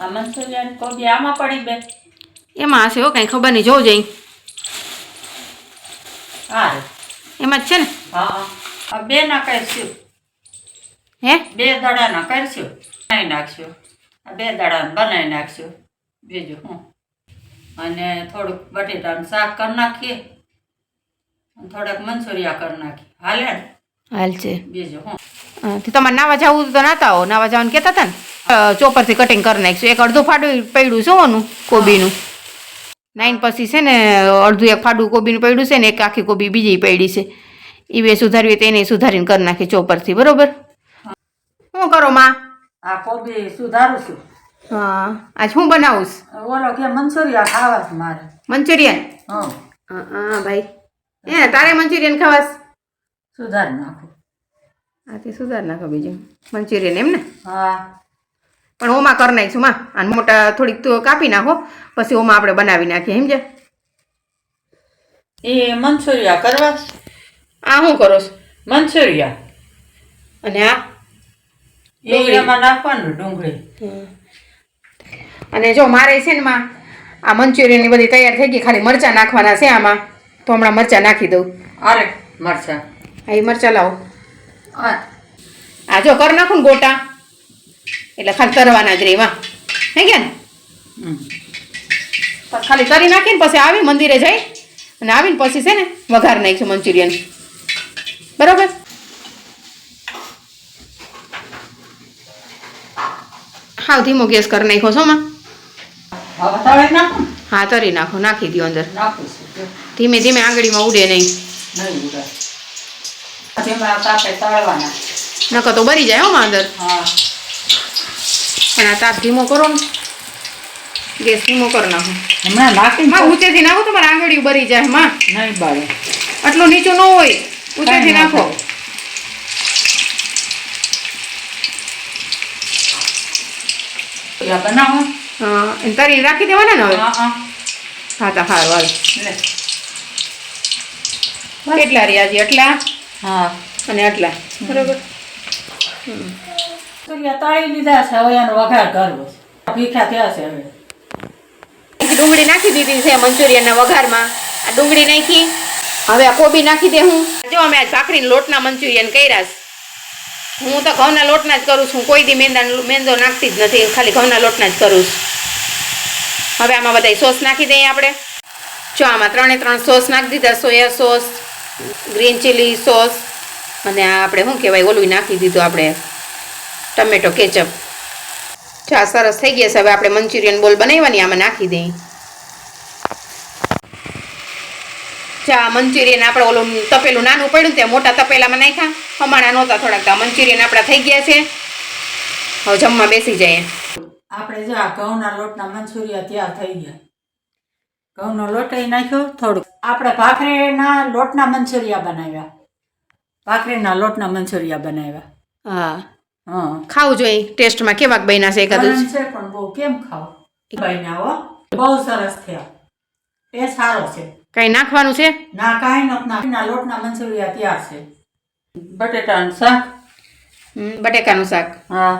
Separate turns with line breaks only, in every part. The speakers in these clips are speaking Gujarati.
આ મંચુરિયન કોબી આમાં પડી બે.
એમાં હશે હો કાંઈ ખબર નહીં. જોવું જઈ
હા
એમાં જ છે ને?
હા. આ બે ના કરશું
હે?
બે દડાના કરશું બનાવી નાખશું. આ બે દડાના બનાવી નાખશું. બીજું હું? અને થોડુંક બટેટાનું શાક કરી નાખીએ. થોડાક મંચુરિયા કરી નાખીએ. હાલે
હાલ છે.
બીજું હું?
તમારે નાવા જવું તો નાતા હો નાવા જવાનું કહેતા હતા ને? ચોપરથી કટિંગ કરી નાખીશું. એક અડધું ફાડું પડ્યું છે ઓનું કોબીનું. નાઈન પછી છે ને અડધું એક ફાડું કોબીનું પડ્યું છે ને એક આખી કોબી બીજી પડી છે. એ બે સુધારવી તેને સુધારીને કરી નાખી ચોપરથી બરોબર? શું કરો માં?
આ કોબી સુધારું છું.
હા આજ હું બનાવું?
ઓલો કે મંચુરિયા ખાવા મારે.
મંચુરિયન?
હા.
હા હા ભાઈ. એ તારે મંચુરિયન ખાવાસ
સુધારી નાખું.
તે સુધાર નાખો બીજું. મંચુરિયન એમ ને?
હા.
પણ ઓમાં કરી નાખીશું માં. અને મોટા થોડીક તો કાપી નાખો પછી ઓમાં આપણે બનાવી નાખીએ સમજે
એ મંચુરિયા કરવા?
આ શું કરો છો?
મંચુરિયા.
અને આ
એમાં નાખવાનું ડુંગળી.
અને જો મારે છે ને માં આ મંચુરિયનની બધી તૈયાર થઈ ગઈ ખાલી મરચાં નાખવાના છે આમાં. તો હમણાં મરચાં નાખી દઉં.
અરે મરચા.
હા એ મરચાં લાવો.
આ
આ જો કરી નાખું ને ગોટા. એટલે ખાલી તરવાના જ રહી માં હે ગયા ને? ખાલી તરી નાખીને પછી આવી મંદિરે જઈ અને આવીને પછી છે ને વઘાર નાખીશું મંચુરિયન બરાબર? હાવ ધીમો ગેસ કરી નાખો છો માં. હા તરી નાખો નાખી દો અંદર. ધીમે ધીમે આંગળીમાં ઉડે નહીં. નકર તો બરી જાય હો અંદર.
હા.
પણ આ તાપ ધીમો કરો ને. ગેસ ધીમો કરી નાખો.
હમણાં નાખી
માં ઊંચેથી નાખો તમારે આંગળીઓ બરી જાય માં.
નહીં બાળે.
આટલું નીચું ન હોય ઊંચેથી નાખો.
બનાવો.
હા તરી રાખી દેવાના ને હવે?
હા
તા હારું હાલ કેટલા રહ્યા છે? એટલા
હા.
અને આટલા. બરોબર.
મંચુરિયા તળી લીધા છે, હવે એનો વઘાર કરવો
આ ડુંગળી નાખી. હવે આ કોબી નાખી દે હું. જો અમે આજ ભાખરીના લોટના મંચુરિયન કર્યા હું તો ઘઉંના લોટના જ કરું છું, કોઈ દી મેંદા મેંદો નાખતી જ નથી, ખાલી ઘઉંના લોટના જ કરું છું. હવે આમાં બધા સોસ નાખી દઈએ આપણે. જો આમાં ત્રણે ત્રણ સોસ નાખી દીધા, soya sauce, green chilli sauce. અને આ આપણે શું કહેવાય ઓલું નાખી દીધું આપણે. ટમેટો કેચઅપ ચા સરસ થઈ ગયા છે હવે આપણે મંચુરિયન બોલ બનાવવાની આમાં નાખી દઈએ. ચા મંચુરિયન આપણે ઓલું તપેલું નાનું પડ્યું ત્યાં મોટા તપેલામાં નાખ્યા. હમણાં નહોતા થોડાક તો મંચુરિયન આપણા થઈ ગયા છે. હવે જમવા બેસી જઈએ.
આપણે જો આ ઘઉંના લોટના મંચુરિયા તૈયાર થઈ ગયા. ઘઉંનો લોટ નાખ્યો થોડુંક. આપણે ભાખરીના લોટના મંચુરિયા બનાવ્યા. ભાખરીના લોટના મંચુરિયા બનાવ્યા.
હા.
હા.
ખાવું જોઈએ. ટેસ્ટમાં કેવા બન્યા છે એકાદું
છે પણ બહુ કેમ ખાવ? બન્યા હો. બહુ સરસ થયા. એ સારો છે.
કાંઈ નાખવાનું છે?
ના કાંઈ નથી નાખના લોટના મંચુરિયા તૈયાર છે. બટેટાનું શાક.
બટેકાનું શાક.
હા.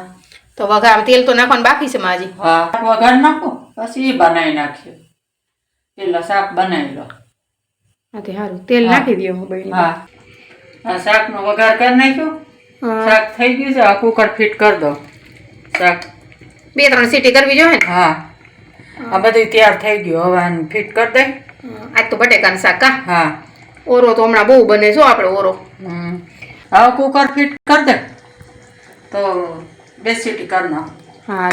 તો વઘાર તેલ તો નાખવાનું બાકી છે માજી?
હા. વઘાર નાખો પછી એ બનાવી નાખ્યો પેલા શાક બનાવી લો.
હા તે સારું તેલ
હા.
નાખી દો
હા આ શાકનો વઘાર કરી નાખ્યો.
હા.
શાક થઈ ગયું છે આ કુકર ફિટ કરી દો. શાક.
બે ત્રણ સીટી કરવી જોઈએ ને?
હા. આ બધું તૈયાર થઈ ગયું. હવે આને ફિટ કરી દે.
આજ તો બટેકાનું શાક કા
હા.
ઓરો તો હમણાં બહુ બને છો આપણે ઓરો.
હવે કુકર ફિટ કરી દે. તો બે સીટી કરી નાખ.
હા